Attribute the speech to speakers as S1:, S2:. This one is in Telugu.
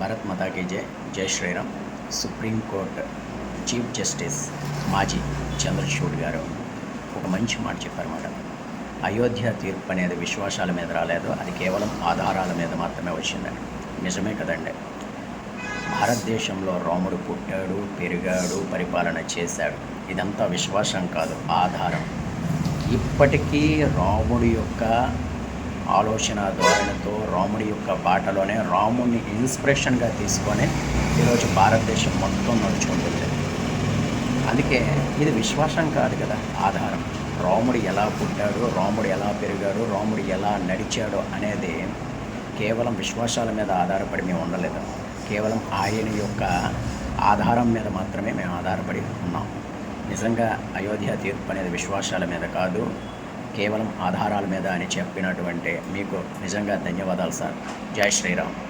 S1: భారత్ మతాకి జై. జై శ్రీరామ్. సుప్రీంకోర్టు చీఫ్ జస్టిస్ మాజీ చంద్రచూడ్ గారు ఒక మంచి మాట చెప్పారన్నమాట. అయోధ్య తీర్పు అనేది విశ్వాసాల మీద రాలేదు. అది కేవలం ఆధారాల మీద మాత్రమే వచ్చిందండి నిజమే కదండి. భారతదేశంలో రాముడు పుట్టాడు పెరిగాడు పరిపాలన చేశాడు. ఇదంతా విశ్వాసం కాదు ఆధారం. ఇప్పటికీ రాముడి యొక్క ఆలోచన ధోరణితో రాముడి యొక్క బాటలోనే రాముడిని ఇన్స్పిరేషన్గా తీసుకొని ఈరోజు భారతదేశం మొత్తం నడుచుకుంటుంది. అందుకే ఇది విశ్వాసం కాదు కదా ఆధారం. రాముడు ఎలా పుట్టాడు రాముడు ఎలా పెరిగాడు రాముడు ఎలా నడిచాడు అనేది కేవలం విశ్వాసాల మీద ఆధారపడి మేము ఉండలేదు. కేవలం ఆయన యొక్క ఆధారం మీద మాత్రమే మేము ఆధారపడి ఉన్నాం. నిజంగా అయోధ్య తీర్పు అనేది విశ్వాసాల మీద కాదు కేవలం ఆధారాల మీద అని చెప్పినటువంటి మీకు నిజంగా ధన్యవాదాలు సార్. జై శ్రీరామ్.